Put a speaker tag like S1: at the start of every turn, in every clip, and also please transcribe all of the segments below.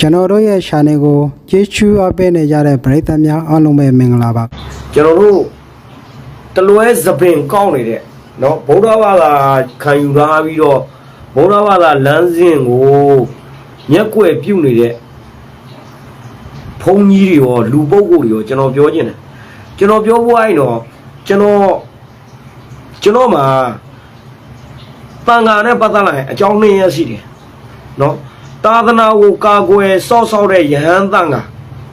S1: ကျွန်တော်တို့ရဲ့ channel ကိုကြည့်ချူအပ်ပေးနေကြတဲ့ပရိသတ်များအားလုံးပဲမင်္ဂလာပါ
S2: ကျွန်တော်တို့တလွဲသပင်ကောင်းနေတဲ့เนาะဗုဒ္ဓဘာသာခံယူထားပြီးတော့ဗုဒ္ဓဘာသာလမ်းစဉ်ကိုမျက်ကွယ်ပြုတ်နေတဲ့ဘုန်းကြီးတွေရောလူပုဂ္ဂိုလ်တွေရောကျွန်တော်ပြောခြင်းတယ်ကျွန်တော်ပြောဖို့အဲ့တော့ကျွန်တော်ကျွန်တော်မှာတန်ခါနဲ့ပတ်သက်လာရင်အကြောင်းနှစ်ရပ်ရှိတယ်เนาะ သာသနာကိုကာကွယ်စောက်စောက်တဲ့ယဟန်တန်ခါ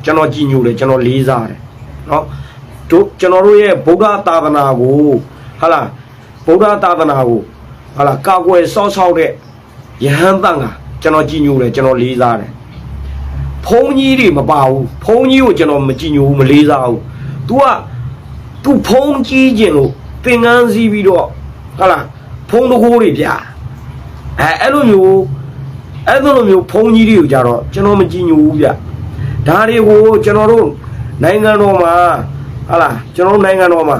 S2: ကျွန်တော်ကြည်ညိုတယ်ကျွန်တော်လေးစားတယ်เนาะ တို့ကျွန်တော်တို့ရဲ့ဗုဒ္ဓသာသနာကိုဟာလားဗုဒ္ဓသာသနာကိုဟာလားကာကွယ်စောင့်ရှောက်တဲ့ယဟန်တန်ကကျွန်တော်ကြည်ညိုတယ်ကျွန်တော်လေးစားတယ်ဘုန်းကြီးတွေမပါဘူးဘုန်းကြီးကိုကျွန်တော်မကြည်ညိုဘူးမလေးစားဘူး तू က तू ဘုန်းကြီးကျင်လို့သင်္ကန်းစည်းပြီးတော့ဟာလားဘုန်းတကိုးတွေဗျာအဲအဲ့လိုမျိုး အဲ့လိုမျိုးဘုန်းကြီးတွေကိုကြတော့ကျွန်တော်မကြည်ညိုဘူးဗျဒါတွေကိုကျွန်တော်တို့နိုင်ငံတော်မှာဟာလားကျွန်တော်တို့နိုင်ငံတော်မှာ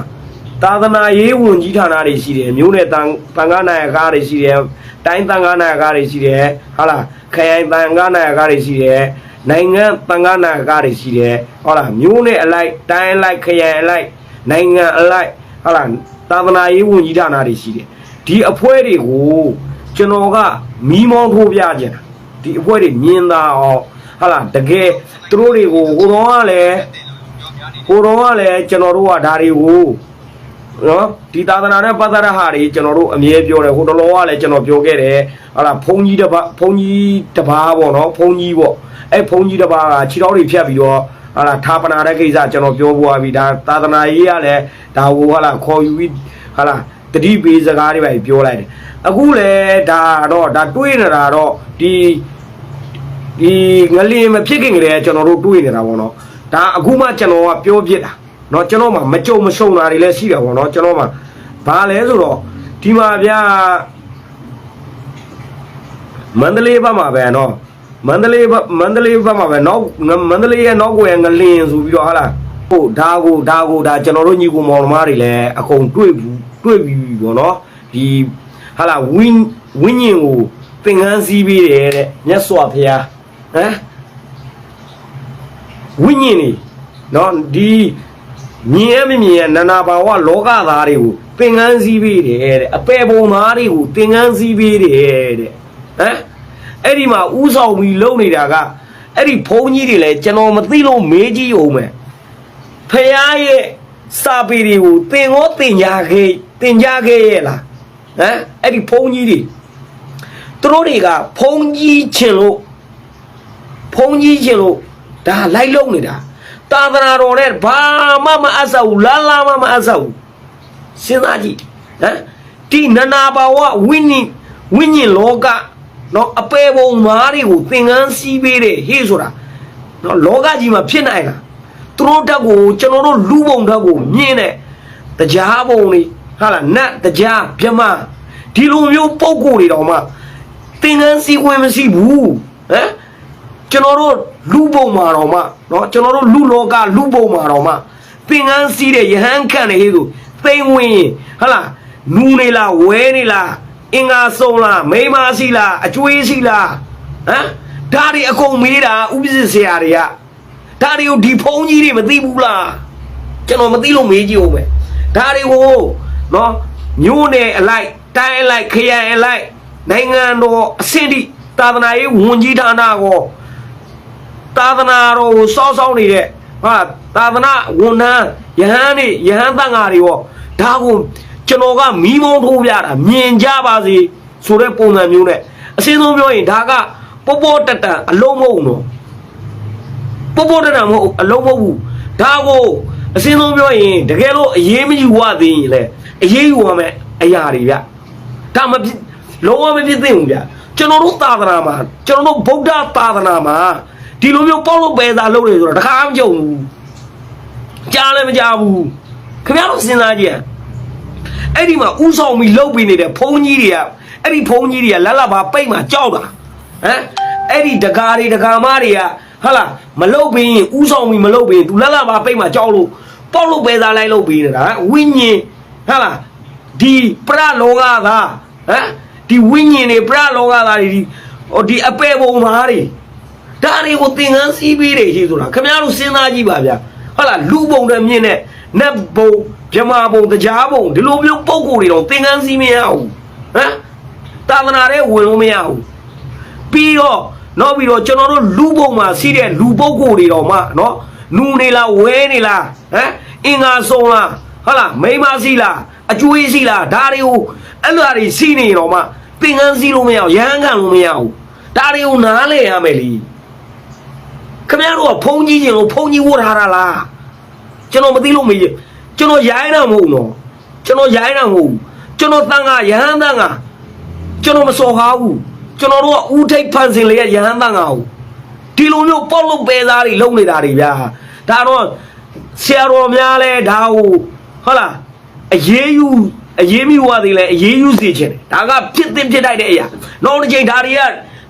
S2: သာသနာရေးဝန်ကြီးဌာနတွေရှိတယ်မြို့နယ်တန်တန်ခါနိုင်ကားတွေရှိတယ်တိုင်းတန်ခါနိုင်ကားတွေရှိတယ်ဟာလားခရိုင်တန်ခါနိုင်ကားတွေရှိတယ်နိုင်ငံတန်ခါနိုင်ကားတွေရှိတယ်ဟုတ်လားမြို့နယ်အလိုက်တိုင်းအလိုက်ခရိုင်အလိုက်နိုင်ငံအလိုက်ဟာလားသာသနာရေးဝန်ကြီးဌာနတွေရှိတယ်ဒီအဖွဲ့တွေကို ကျွန်တော်ကမီးမောင်းထိုးပြကြတာဒီအဖွဲ့တွေမြင်သာအောင်ဟာလားတကယ်သူတို့တွေကိုဟိုတော့ကလည်းဟိုတော့ကလည်းကျွန်တော်တို့ကဒါတွေကိုနော်ဒီသာသနာနဲ့ပတ်သက်တဲ့ဟာတွေကျွန်တော်တို့အမြဲပြောတယ်ဟိုတလောကလည်းကျွန်တော်ပြောခဲ့တယ်ဟာလားဘုန်းကြီးတစ်ပါးဘုန်းကြီးတစ်ပါးပေါ့နော်ဘုန်းကြီးပေါ့အဲ့ဘုန်းကြီးတစ်ပါးကခြေတော်တွေဖြတ်ပြီးတော့ဟာလားဌာပနာတဲ့ကိစ္စကျွန်တော်ပြောပွားပြီဒါသာသနာရေးကလည်းဒါဟိုဟာလားခေါ်ယူပြီးဟာလား တတိပေးစကားတွေပဲပြောလိုက်တယ်အခုလည်းဒါတော့ဒါတွေးနေတာတော့ဒီ ဒီငလင်မဖြစ်ခင်ကလေးကျွန်တော်တို့တွေးနေတာပေါ့နော်ဒါအခုမှကျွန်တော်ကပြောပြစ်တာเนาะကျွန်တော်မှမကြုံမရှုံတာတွေလည်းရှိတာပေါ့နော်ကျွန်တော်မှဘာလဲဆိုတော့ဒီမှာဗျာမန္တလေးဘက်မှာပဲเนาะမန္တလေးဘက်မန္တလေးဘက်မှာပဲနောက်မန္တလေးရဲ့နောက်ကိုရဲ့ငလင်ဆိုပြီးတော့ဟာလားဟုတ်ဒါကိုဒါကိုဒါကျွန်တော်တို့ညီကိုမောင်နှမတွေလည်းအကုန်တွေ့ဘူးတွေ့ပြီး ပေါ့နော်ဒီဟာလားဝင်းဝင်းညင်ကိုသင်္ကန်းစည်းပေးတယ်တဲ့မြတ်စွာဘုရားဟမ်ဝိညာဉ်နေနော်ဒီမြင်ရမမြင်ရနာနာဘာဝလောကသားတွေကိုသင်္ကန်းစည်းပေးတယ်တဲ့အပေပုံသားတွေကိုသင်္ကန်းစည်းပေးတယ်တဲ့ဟမ်အဲ့ဒီမှာဥဆောင်ပြီးလုံနေတာကအဲ့ဒီဘုန်းကြီးတွေလည်းကျွန်တော်မသိလို့မေးကြည့်အောင်မယ်ဖះရဲ့စာပေတွေကိုသင်ရောသင်ညာခဲ့ သင်ကြားခဲ့ရဲ့လားဟမ်အဲ့ဒီဘုန်းကြီးတွေသူတို့တွေကဘုန်းကြီးချင်လို့ဖုံကြီးချင်းလို့ဒါလိုက်လုံးနေတာသာသနာတော်နဲ့ဘာမှမအပ်ဆောက်ဘူးလာလာမှမအပ်ဆောက်ဘူးစဉ်းစားကြည့်ဟမ်ဒီနနာဘာဝဝိညာဉ်ဝိညာဉ်လောကနော်အပေပုံမားတွေကိုသင်္ကန်းစီးပေးတယ်ဟေ့ဆိုတာနော်လောကကြီးမှာဖြစ်နိုင်လားသူတို့တက်ကိုကျွန်တော်တို့လူပုံတက်ကိုမြင်တဲ့တရားပုံတွေ ဟာလားနတ်တရားမြမဒီလိုမျိုးပုံကိုယ်တွေတော့မှသင်္ကန်းစီးခွင့်မရှိဘူးဟမ် ကျွန်တော်တို့လူပုံမှာတော့မှเนาะကျွန်တော်တို့လူလောကလူပုံမှာတော့မှသင်္ကန်းစီးတဲ့ယဟန်ခန့်တဲ့ဟေးဆိုသိမ့်ဝင်ဟဟလားနူးနေလားဝဲနေလားအင်္ဂါစုံလားမိန်းမရှိလားအကျွေးရှိလားဟမ်ဒါတွေအကုန်မေးတာဥပ္ပစ္စဆရာတွေကဒါတွေကိုဒီဖုန်းကြီးတွေမသိဘူးလားကျွန်တော်မသိလို့မေးကြည့်ဦးမယ်ဒါတွေကို နော်မြို့နယ်အလိုက်တိုင်းအလိုက်ခရိုင်အလိုက်နိုင်ငံတော်အဆင့်ထိသာသနာရေးဝန်ကြီးဌာနကောသာသနာတော်ကိုစောင့်ဆောင်နေတဲ့ဟာသာသနာဝန်ထမ်းယဟန်တွေယဟန်သံဃာတွေရောဒါကိုကျွန်တော်ကမိမုံထိုးပြတာမြင်ကြပါစေဆိုတဲ့ပုံစံမျိုးနဲ့အစင်းဆုံးပြောရင်ဒါကပေါပေါတတန်အလုံးမဟုတ်နော်ပေါပေါတတန်မဟုတ်အလုံးမဟုတ်ဘူးဒါကိုအစင်းဆုံးပြောရင်တကယ်လို့အရေးမယူဝသေးရင်လေ အရေးယူရမယ်အရာတွေဗျဒါမဖြစ်လုံးဝမဖြစ်သင့်ဘူးဗျကျွန်တော်တို့သာသနာမှာကျွန်တော်တို့ဗုဒ္ဓသာသနာမှာဒီလိုမျိုးပေါက်လို့ပဲသာလုပ်နေဆိုတော့တခါမကြုံဘူးကြားလည်းမကြားဘူးခင်ဗျားတို့စဉ်းစားကြည့်အဲ့ဒီမှာဥဆောင်ပြီးလှုပ်ပြီးနေတဲ့ဘုန်းကြီးတွေကအဲ့ဒီဘုန်းကြီးတွေကလက်လက်ပါပိတ်မှာကြောက်တာဟမ်အဲ့ဒီဒကာတွေဒကာမတွေကဟာလာမလှုပ်ပြီးရင်ဥဆောင်ပြီးမလှုပ်ပြီးရင် तू လက်လက်ပါပိတ်မှာကြောက်လို့ပေါက်လို့ပဲသာလိုက်လှုပ်ပြီးနေတာဝိညာဉ် ဟာလာဒီပရလောကသားဟမ်ဒီဝိညာဉ်တွေပရလောကသားတွေဒီဟိုဒီအပေပုံသားတွေဟဒါတွေကိုသင်္ကန်းစီးပြီးတွေရှိဆိုတာခင်ဗျားတို့စဉ်းစားကြည့်ပါဗျာဟုတ်လားလူပုံတွေမြင်တဲ့နတ်ဘုံဗြဟ္မာဘုံတရားဘုံဒီလိုမျိုးပုံကိုယ်တွေတော့သင်္ကန်းစီးမရဘူးဟမ်သာသနာတဲ့ဝင်လို့မရဘူးပြီးတော့နောက်ပြီးတော့ကျွန်တော်တို့လူပုံမှာစီးတဲ့လူပုဂ္ဂိုလ်တွေတော့မှနော်နူနေလားဝဲနေလားဟမ်အင်္ဂါဆုံးလား ဟုတ်လားမိန်းမစီးလားအကျွေးစီးလားဒါတွေကိုအဲ့လိုတွေစီးနေတော့မှသင်္ကန်းစီးလို့မရဘူးရဟန်းခံလို့မရဘူးဒါတွေကိုနားလဲရမယ်လीခင်ဗျားတို့ကဖုံးကြီးခြင်းလို့ဖုံးကြီးဝတ်ထားတာလားကျွန်တော်မသိလို့မေးကျွန်တော်ရိုင်းတာမဟုတ်နော်ကျွန်တော်ရိုင်းတာမဟုတ်ဘူးကျွန်တော်တန်ကရဟန်းတန်ကကျွန်တော်မစော်ကားဘူးကျွန်တော်တို့ကဦးထိပ်ဖန်ဆင်လေရရဟန်းတန်ကဟုတ်ဒီလိုမျိုးပေါက်လို့ပဲသားတွေလုံနေတာတွေဗျာဒါတော့ဆရာတော်များလဲဒါကို ဟုတ်လားအရေးယူအရေးမိဝသေးလဲအရေးယူစီခြင်းဒါကဖြစ်တင်ဖြစ်တိုက်တဲ့အရာနောက်တစ်ချိန်ဒါတွေက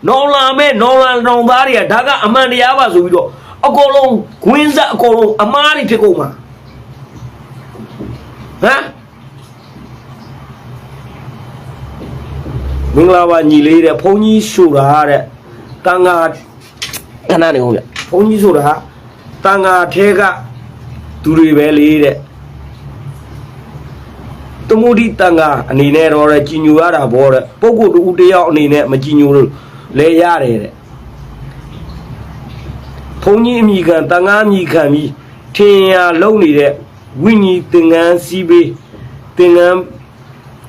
S2: နော်လာမဲ့နော်လာနောင်သားတွေကဒါကအမှန်တရားပါဆိုပြီးတော့အကုန်လုံးခွင်းဆက်အကုန်လုံးအမားတွေဖြစ်ကုန်မှာဟမ်မင်္ဂလာပါညီလေးတဲ့ဘုန်းကြီးဆိုတာတဲ့တန်ဃာခဏနေဟုတ်ဗျဘုန်းကြီးဆိုတာတန်ဃာထဲကသူတွေပဲလေတဲ့ တမှုဒီတန်ဃာအနေနဲ့တော့တဲ့ကြီးညိုရတာဗောတဲ့ပုဂ္ဂိုလ်တူတယောက်အနေနဲ့မကြီးညိုလို့လဲရတယ်တဲ့ဘုန်းကြီးအမိခံတန်ဃာအမိခံပြီးထင်ရလုံနေတဲ့ဝိညာဉ်သင်္ကန်းစီးပေးသင်္ကန်း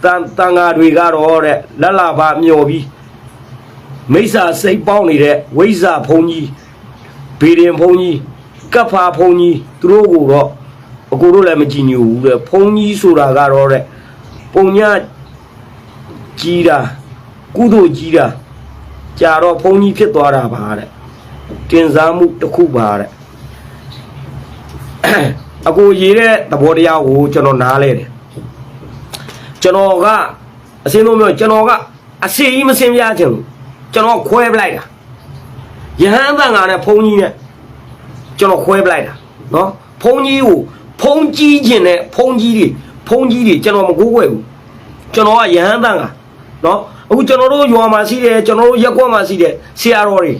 S2: တန်တန်ဃာတွေကတော့တဲ့လက်လာပါမျောပြီးမိစ္ဆာစိတ်ပေါင်းနေတဲ့ဝိဇ္ဇာဘုန်းကြီးဘေရင်ဘုန်းကြီးကပ်ဖာဘုန်းကြီးသူတို့ကိုတော့ အကိုတို့လည်းမကြည်ညိုဘူးတဲ့ဘုန်းကြီးဆိုတာကတော့တဲ့ပုံညကြီးတာကုသိုလ်ကြီးတာကြာတော့ဘုန်းကြီးဖြစ်သွားတာပါတဲ့တင်စားမှုတစ်ခုပါတဲ့အကိုရေးတဲ့သဘောတရားကိုကျွန်တော်နားလဲတယ်ကျွန်တော်ကအစင်းလုံးမျိုးကျွန်တော်ကအစီကြီးမစင်ပြချင်ဘူးကျွန်တော်ခွဲပလိုက်တာယဟန်တန်ကနဲ့ဘုန်းကြီးနဲ့ကျွန်တော်ခွဲပလိုက်တာနော်ဘုန်းကြီးကို ဖုံးကြီးခြင်းနဲ့ဖုံးကြီးတွေဖုံးကြီးတွေကျွန်တော်မကိုးကွယ်ဘူးကျွန်တော်ကယဟန်တန်ကနော်အခုကျွန်တော်တို့ရွာမှာရှိတယ်ကျွန်တော်တို့ရက်ကွက်မှာရှိတယ်ဆရာတော်တွေ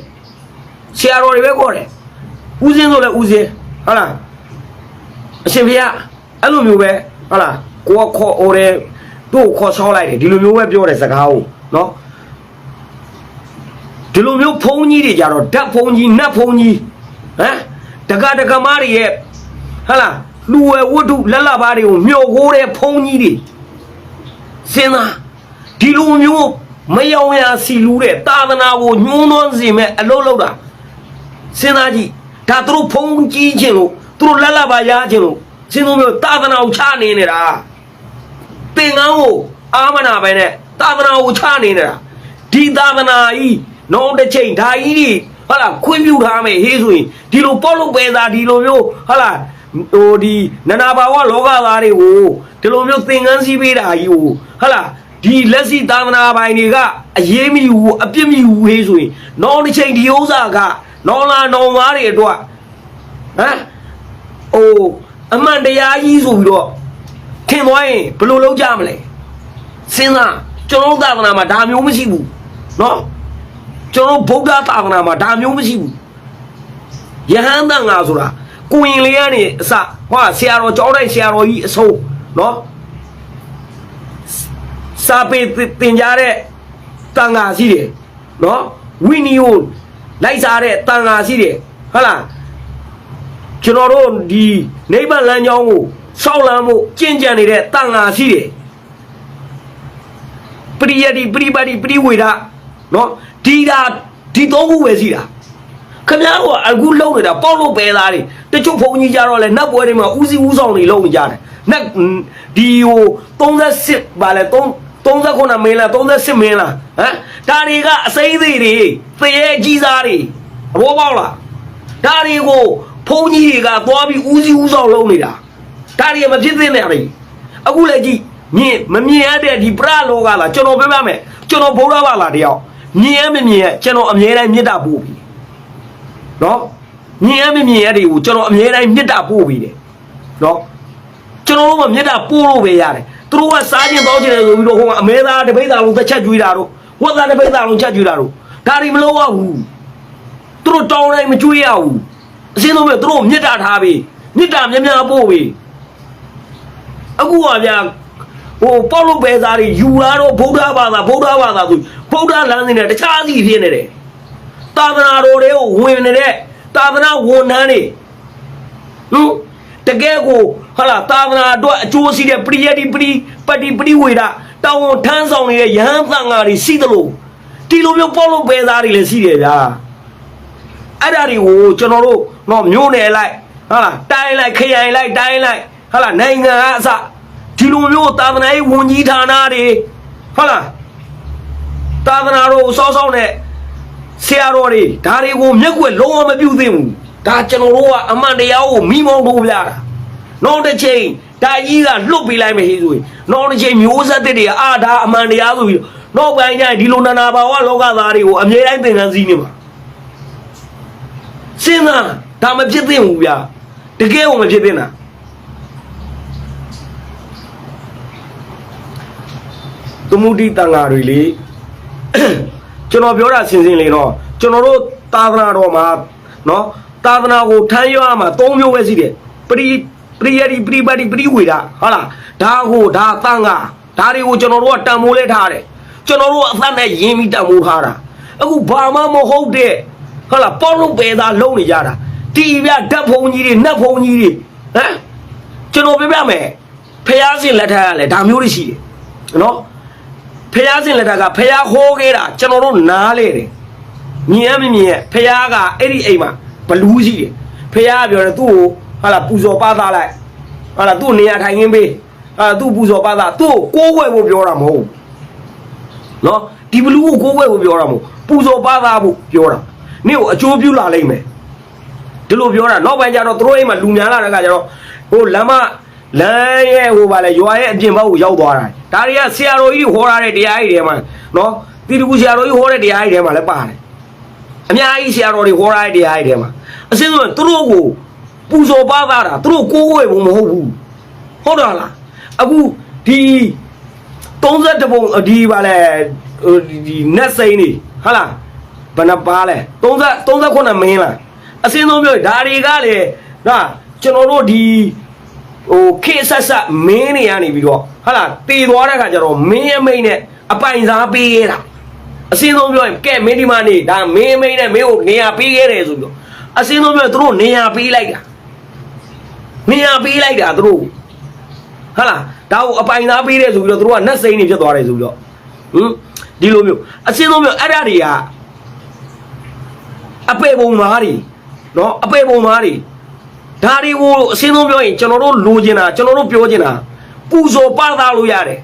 S2: ဆရာတော်တွေပဲခေါ်တယ်ဦးစင်းဆိုလဲဦးစင်းဟုတ်လားအရှင်ဖေကအဲ့လိုမျိုးပဲဟုတ်လားကိုကခေါ်အော်တယ်တို့ကိုခေါ်ဆောင်းလိုက်တယ်ဒီလိုမျိုးပဲပြောတယ်စကားကိုနော်ဒီလိုမျိုးဖုံးကြီးတွေကြတော့ဓာတ်ဖုံးကြီးနတ်ဖုံးကြီးဟမ်တက္ကတက္ကမတွေရဲ့ဟလာ လူဝဲဝတ္ထုလက်လပါတွေကိုမျောကိုးတဲ့ဖုံးကြီးတွေစဉ်းစားဒီလိုမျိုးမယောင်ရစီလူတဲ့သာသနာကိုညှိုးနှွမ်းစေမဲ့အလုပ်လုပ်တာစဉ်းစားကြည့်ဒါသူတို့ဖုံးကြီးခြင်းလို့သူတို့လက်လပါရခြင်းလို့စဉ်းစားမျိုးသာသနာကိုချနေနေတာသင်္ကန်းကိုအာမနာပဲနဲ့သာသနာကိုချနေနေတာဒီသာသနာကြီးနောက်တစ်ချိန်ဓာကြီးတွေဟာလာခွင့်ပြုထားမယ်ဟေးဆိုရင်ဒီလိုပေါ့လို့ပဲသားဒီလိုမျိုးဟာလာ ဟိုဒီနနာဘာဝလောကသားတွေကိုဒီလိုမျိုးသင်္ကန်းစည်းပေးတာကြီးကိုဟာလာဒီလက်စီသာသနာပိုင်တွေကအရေးမီဘူးအပြစ်မီဘူးဟေးဆိုရင်နောက်တစ်ချိန်ဒီဥစ္စာကနောင်လာနောင်သားတွေအတွက်ဟမ်ဟိုအမှန်တရားကြီးဆိုပြီးတော့ထင်သွားရင်ဘယ်လိုလုပ်ကြမလဲစဉ်းစားကျွန်တော်တို့သာသနာမှာဒါမျိုးမရှိဘူးเนาะကျွန်တော်ဗုဒ္ဓသာသနာမှာဒါမျိုးမရှိဘူးယဟန်တန်ငါဆိုတာ ကိုရင်လေးကနေအစဟာဆရာတော်ကြောင်းတိုင်းဆရာတော်ကြီးအဆုံးနော်စာပေတင်ကြတဲ့တန်ဃာရှိတယ်နော်ဝီနီယိုလိုက်စားတဲ့တန်ဃာရှိတယ်ဟုတ်လားကျွန်တော်တို့ဒီနိဗ္ဗာန်လမ်းကြောင်းကိုစောင့်လမ်းဖို့ကြင်ကြံနေတဲ့တန်ဃာရှိတယ်ပရိယတိပရိပတ်တိပရိဝေဒနော်ဒီတာဒီသုံးခုပဲရှိတာ ခမရတို့ကအခုလုံနေတာပေါက်လို့ပဲသားတွေတချို့ဘုံကြီးကြတော့လဲနတ်ပွဲတွေမှာဦးစီးဦးဆောင်တွေလုံနေကြတယ်နတ်ဒီဟို38ပါလဲ3 39မင်းလား38မင်းလားဟမ်ဒါတွေကအစိမ့်သေးတွေသေရဲ့ကြီးစားတွေအဘောပေါက်လားဒါတွေကိုဘုံကြီးတွေကသွားပြီးဦးစီးဦးဆောင်လုံနေတာဒါတွေမဖြစ်သင့်တယ်လေအခုလည်းကြည့်မြင်မမြင်ရတဲ့ဒီပရလောကလားကျွန်တော်ပြောပြမယ်ကျွန်တော်ဗုဒ္ဓဘာသာတယောက်မြင်ရမမြင်ရကျွန်တော်အမြဲတမ်းမေတ္တာပို့ပြီ နော်မြင်ရမမြင်ရတွေကိုကျွန်တော်အမြဲတမ်းမေတ္တာပို့ပြီတယ်နော်ကျွန်တော်တို့ကမေတ္တာပို့လို့ပဲရတယ်သူတို့ကစားခြင်းတောင်းခြင်းတယ်ဆိုပြီးတော့ဟိုကအမဲသားတပိတ်သားလုံးတစ်ချက်ကျွေးတာတို့ဝက်သားတပိတ်သားလုံးချက်ကျွေးတာတို့ဒါတွေမလုပ်ရဘူးသူတို့တောင်းတိုင်းမကျွေးရဘူးအစင်းဆုံးပဲသူတို့မြစ်တာထားပြီမြစ်တာများများပို့ပြီအခုကဗျာဟိုပေါလုပဲသားတွေယူလာတော့ဗုဒ္ဓဘာသာဗုဒ္ဓဘာသာဆိုဗုဒ္ဓလမ်းစဉ်နဲ့တခြားစီဖြစ်နေတယ် သာသနာတော်တွေကိုဝင်နေတဲ့သာသနာဝန်ထမ်းတွေဟင်တကယ်ကိုဟာလာသာသနာအတွက်အကျိုးရှိတဲ့ပရိယတိပရိပတိပရိဝေဒတောင်းဝန်ထမ်းဆောင်နေတဲ့ယဟန်သံဃာတွေရှိသလိုဒီလိုမျိုးပေါလုပဲသားတွေလည်းရှိတယ်ဗျာအဲ့ဒါတွေကိုကျွန်တော်တို့တော့မျိုးနယ်လိုက်ဟာလားတိုင်းလိုက်ခရိုင်လိုက်တိုင်းလိုက်ဟာလားနိုင်ငံကအစဒီလိုမျိုးသာသနာရေးဝန်ကြီးဌာနတွေဟာလားသာသနာတော်စောစောနဲ့ ဆရာတော်တွေဒါတွေကိုမျက်ကွယ်လုံးဝမပြုသင့်ဘူးဒါကျွန်တော်တို့ကအမှန်တရားကိုမိမောင်းထိုးပြတာနောက်တစ်ချိန်ဒါကြီးကလွတ်ပေးလိုက်မယ်ဟေးဆိုရင်နောက်တစ်ချိန်မျိုးဆက်တဲ့တွေကအာဒါအမှန်တရားဆိုပြီးနောက်ပိုင်းကျရင်ဒီလိုနာနာဘာဝလောကသားတွေကိုအမြဲတမ်းသင်ခန်းစည်းနေမှာစဉ်းစားဒါမဖြစ်သင့်ဘူးဗျာတကယ်ကိုမဖြစ်သင့်တာသမုဒိတန်ဃာတွေလေ ကျွန်တော်ပြောတာစင်စင်လေးတော့ကျွန်တော်တို့သာသနာတော်မှာနော်သာသနာကိုထမ်းရွက်ရမှာ၃မျိုးပဲရှိတယ်ပရိပရိယတိပရိပတ်တိပရိဝေဒဟုတ်လားဒါကိုဒါတန်ဃာဒါတွေကိုကျွန်တော်တို့ကတန်မိုးလဲထားတယ်ကျွန်တော်တို့ကအသက်နဲ့ရင်းပြီးတန်မိုးထားတာအခုဘာမှမဟုတ်တဲ့ဟုတ်လားပေါလို့ပဲသားလုံးနေကြတာတီပြဓာတ်ဖုံကြီးတွေနတ်ဖုံကြီးတွေဟမ်ကျွန်တော်ပြပြမယ်ဖះရှင်လက်ထက်ကလည်းဒါမျိုးတွေရှိတယ်နော် ဖះရှင်လက်ထက်ကဖះဟိုးခဲ့တာကျွန်တော်တို့နားလေတယ်မြင်ရမမြင်ရဖះကအဲ့ဒီအိမ်မှာဘလူးရှိတယ်ဖះကပြောတယ်သူ့ကိုဟာလာပူဇော်ပါသားလိုက်ဟာလာသူ့နေရာထိုင်ခင်းပေးဟာသူ့ပူဇော်ပါသားသူ့ကိုကိုးကွယ်ဖို့ပြောတာမဟုတ်ဘူးနော်ဒီဘလူးကိုကိုးကွယ်ဖို့ပြောတာမဟုတ်ပူဇော်ပါသားဖို့ပြောတာနေ့ကိုအကျိုးပြုလာလိမ့်မယ်ဒီလိုပြောတာနောက်ပိုင်းကျတော့သူတို့အိမ်မှာလူများလာတဲ့ခါကျတော့ဟိုလမ်းမလမ်းရဲ့ဟိုပါလေရွာရဲ့အပြင်ဘက်ကိုရောက်သွားတာ ဒါတွေကဆရာတော်ကြီးဟောထားတဲ့တရားကြီးတွေမှာနော်တိတူဆရာတော်ကြီးဟောတဲ့တရားကြီးတွေမှာလည်းပါတယ်အများကြီးဆရာတော်တွေဟောထားတဲ့တရားကြီးတွေမှာအစင်းဆုံးသူတို့ကိုပူဇော်ပါသားတာသူတို့ကိုးကွယ်ဖို့မဟုတ်ဘူးဟုတ်တယ်လားအခုဒီ31ပုံဒီပါလေဟိုဒီနက်စိန်နေဟာလားဘယ်နှပါလဲ30 39မင်းလားအစင်းဆုံးပြောဒါတွေကလေဟာကျွန်တော်တို့ဒီ ဟိုခေတ်ဆက်ဆက်မင်းတွေကနေပြီးတော့ဟာလားတည်သွားတဲ့ခါကျတော့မင်းရဲ့မိတ်နဲ့အပိုင်စားပေးရတာအစင်းဆုံးပြောရင်ကဲမင်းဒီမနေဒါမင်းမိတ်နဲ့မင်းကိုနေရာပေးခဲ့တယ်ဆိုပြီးတော့အစင်းဆုံးပြောရင်သူတို့နေရာပေးလိုက်တာနေရာပေးလိုက်တာသူတို့ဟာလားဒါကိုအပိုင်သားပေးတယ်ဆိုပြီးတော့သူတို့ကနတ်စိမ့်နေဖြစ်သွားတယ်ဆိုပြီးတော့ဟင်ဒီလိုမျိုးအစင်းဆုံးမျိုးအဲ့ဒါတွေကအပေပုံမားတွေနော်အပေပုံမားတွေ ဒါတွေကိုအစင်းဆုံးပြောရင်ကျွန်တော်တို့လိုချင်တာကျွန်တော်တို့ပြောချင်တာပူဇော်ပသားလို့ရတယ်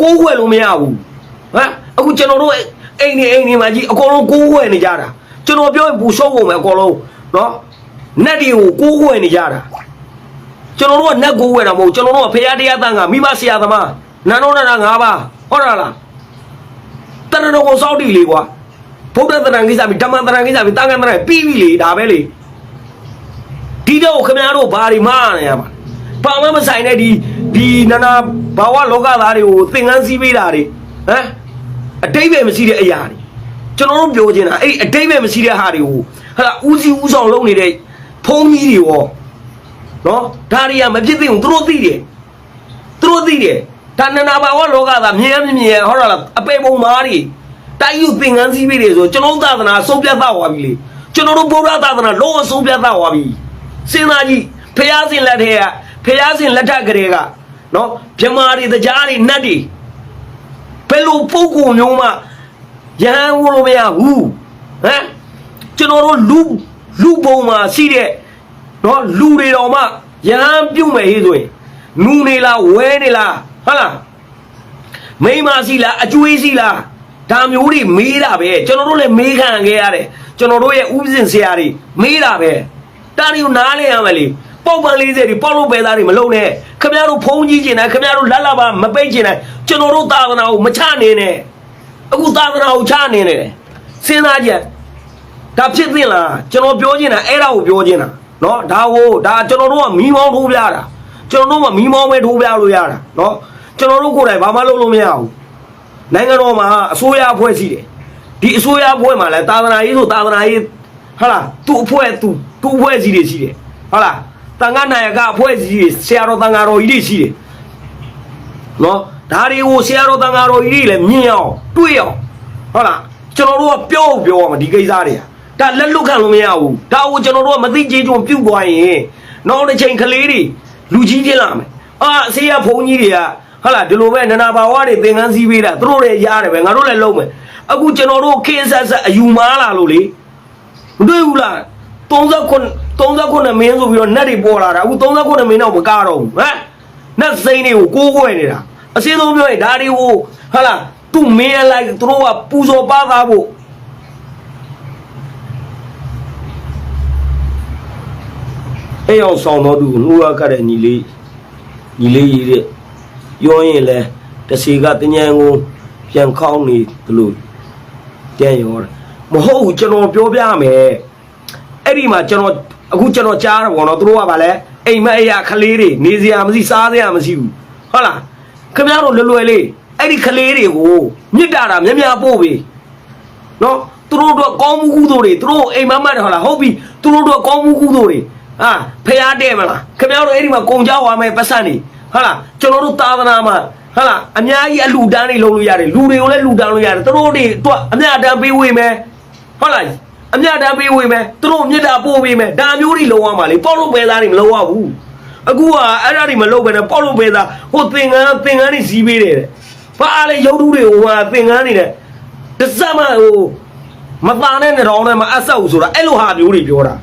S2: ကိုးခွဲလို့မရဘူးဟမ်အခုကျွန်တော်တို့အိမ်နေအိမ်နေမှာကြီးအကုန်လုံးကိုးခွဲနေကြတာကျွန်တော်ပြောရင်ပူရှုံးကုန်မယ်အကုန်လုံးနော်နတ်တွေကိုကိုးခွဲနေကြတာကျွန်တော်တို့ကနတ်ကိုဝယ်တာမဟုတ်ကျွန်တော်တို့ကဖရာတရားတန်ကမိဘဆရာသမားနန်းတော်နာ၅ပါးဟုတ်လားလားတရတော်ကိုစောက်တီလေကွာဗုဒ္ဓတရံကိစ္စပြီးဓမ္မတရံကိစ္စပြီးတန်ခါတရံပြီးပြီလေဒါပဲလေ ဒီတော့ခင်ဗျားတို့ဘာတွေမှားနေရမှာဘာမှမဆိုင်တဲ့ဒီဒီနာနာဘာဝလောကသားတွေကိုသင်္ကန်းစည်းပေးတာတွေဟမ်အတိတ်ပဲမရှိတဲ့အရာတွေကျွန်တော်တို့ပြောချင်တာအဲ့ဒီအတိတ်ပဲမရှိတဲ့ဟာတွေကိုဟာဦးစီးဦးဆောင်လုပ်နေတဲ့ဖုန်းကြီးတွေရောနော်ဒါတွေကမဖြစ်သင့်ဘူးသူတို့သိတယ်သူတို့သိတယ်ဒါနနာဘာဝလောကသာမြင်ရမမြင်ရဟောတာလားအပေပုံမားတွေတိုက်ယူသင်္ကန်းစည်းပေးတယ်ဆိုကျွန်တော်တို့သာသနာဆုံးဖြတ်သွားပါပြီလေကျွန်တော်တို့ဗုဒ္ဓသာသနာလုံးဝဆုံးဖြတ်သွားပါပြီ စဉ်းစားကြည့်ဖះစင်လက်ထဲကဖះစင်လက်ထက်ကလေးကနော်မြမာတွေတရားတွေနတ်တွေဘယ်လိုပုဂ္ဂိုလ်မျိုးမှရဟန်းဝလို့မရဘူးဟမ်ကျွန်တော်တို့လူလူပုံမှာရှိတဲ့နော်လူတွေတော်မှရဟန်းပြုတ်မယ်ဟေးဆိုရင်နူနေလားဝဲနေလားဟုတ်လားမိန်းမရှိလားအကျွေးရှိလားဒါမျိုးတွေမေးတာပဲကျွန်တော်တို့လည်းမေးခံခဲ့ရတယ်ကျွန်တော်တို့ရဲ့ဥပဇင်ဆရာတွေမေးတာပဲ တာရီကိုနားလဲရမယ်လေပေါက်ပန်40တွေပေါက်လို့ပဲသားတွေမလုံးနဲ့ခင်ဗျားတို့ဖုံးကြီးကျင်တယ်ခင်ဗျားတို့လက်လက်ပါမပိတ်ကျင်တယ်ကျွန်တော်တို့သာသနာကိုမချနေနဲ့အခုသာသနာကိုချနေတယ်စဉ်းစားကြည့် ဒါဖြစ်သင့်လားကျွန်တော်ပြောချင်တာအဲ့ဒါကိုပြောချင်တာเนาะဒါကိုဒါကျွန်တော်တို့ကမီးမောင်းထိုးပြတာကျွန်တော်တို့ကမီးမောင်းပဲထိုးပြလို့ရတာเนาะကျွန်တော်တို့ကိုယ်တိုင်ဘာမှလုပ်လို့မရဘူးနိုင်ငံတော်မှာအစိုးရအဖွဲ့ရှိတယ်ဒီအစိုးရအဖွဲ့မှာလည်းသာသနာရေးဆိုသာသနာရေး ဟုတ်လားသူ့အဖွဲ့သူသူ့အဖွဲ့စီတွေရှိတယ်ဟုတ်လားတန်ခါနိုင်ကအဖွဲ့စီတွေဆရာတော်တန်ခါတော်ကြီးတွေရှိတယ်နော်ဒါတွေကိုဆရာတော်တန်ခါတော်ကြီးတွေလည်းမြင်အောင်တွေ့အောင်ဟုတ်လားကျွန်တော်တို့ကပြောအောင်ပြောရမှာဒီကိစ္စတွေကဒါလက်လွတ်ခံလို့မရဘူးဒါကိုကျွန်တော်တို့ကမသိကြေးကြုံပြုတ်သွားရင်နောက်တစ်ချိန်ကလေးတွေလူကြီးဖြစ်လာမယ်အာအစေရဘုန်းကြီးတွေကဟုတ်လားဒီလိုပဲနနာဘာဝတွေသင်္ကန်းစည်းပေးတာသူတို့လည်းရတယ်ပဲငါတို့လည်းလုံးမယ်အခုကျွန်တော်တို့ခေတ်ဆက်ဆက်အယူမားလာလို့လေ မတွေ့ဘူးလား39 39မင်းဆိုပြီးတော့နတ်တွေပေါ်လာတာအခု39မင်းတော့မကတော့ဘူးဟမ်နတ်စိမ့်တွေကိုကိုးကွယ်နေတာအစင်းဆုံးပြောရင်ဒါတွေကိုဟာလားသူ့မင်းအလိုက်သူတို့ကပူဇော်ပါသားဖို့အဲ့အောင်ဆောင်တော်သူနှူရကတဲ့ညီလေးညီလေးကြီးတဲ့ပြောရင်လဲတစီကတញ្ញံကိုပြန်ခေါင်းနေသလိုပြန်ရောတယ် မဟုတ်ဘူးကျွန်တော်ပြောပြမယ်အဲ့ဒီမှာကျွန်တော်အခုကျွန်တော်ကြားတယ်ပေါ့နော်သူတို့ကဗာလဲအိမ်မက်အရာခလေးတွေနေစရာမရှိစားစရာမရှိဘူးဟုတ်လားခင်ဗျားတို့လွယ်လွယ်လေးအဲ့ဒီခလေးတွေကိုမြစ်တာတာမြများပို့ပြီနော်သူတို့တော့ကောင်းမှုကုသိုလ်တွေသူတို့အိမ်မက်မက်တယ်ဟုတ်လားဟုတ်ပြီသူတို့တော့ကောင်းမှုကုသိုလ်တွေဟာဖျားတဲ့မလားခင်ဗျားတို့အဲ့ဒီမှာကုံကြောက်သွားမယ်ပတ်စံနေဟုတ်လားကျွန်တော်တို့သာသနာမှာဟုတ်လားအများကြီးအလူတန်းတွေလုပ်လို့ရတယ်လူတွေကိုလည်းလူတန်းလို့ရတယ်သူတို့တွေတော့အများတန်းပေးဝေမယ် ဟုတ်လားအများတန်းပေးဝေမယ်သူတို့မြစ်တာပို့ပေးမယ်ဒါမျိုးတွေလုံးဝမှာလေပေါ့လို့ပဲသားတွေမလုံးဝဘူးအခုကအဲ့ဒါတွေမလုံးပဲနဲ့ပေါ့လို့ပဲသားဟိုသင်္ကန်းသင်္ကန်းတွေစီးပေးတယ်တဲ့ဘာအားလဲရုပ်ထုတွေဟိုဟာသင်္ကန်းတွေနဲ့တစ်စက်မှဟိုမသားနဲ့နဲ့တောင်းနဲ့မအဆက်ဘူးဆိုတာအဲ့လိုဟာမျိုးတွေပြောတာ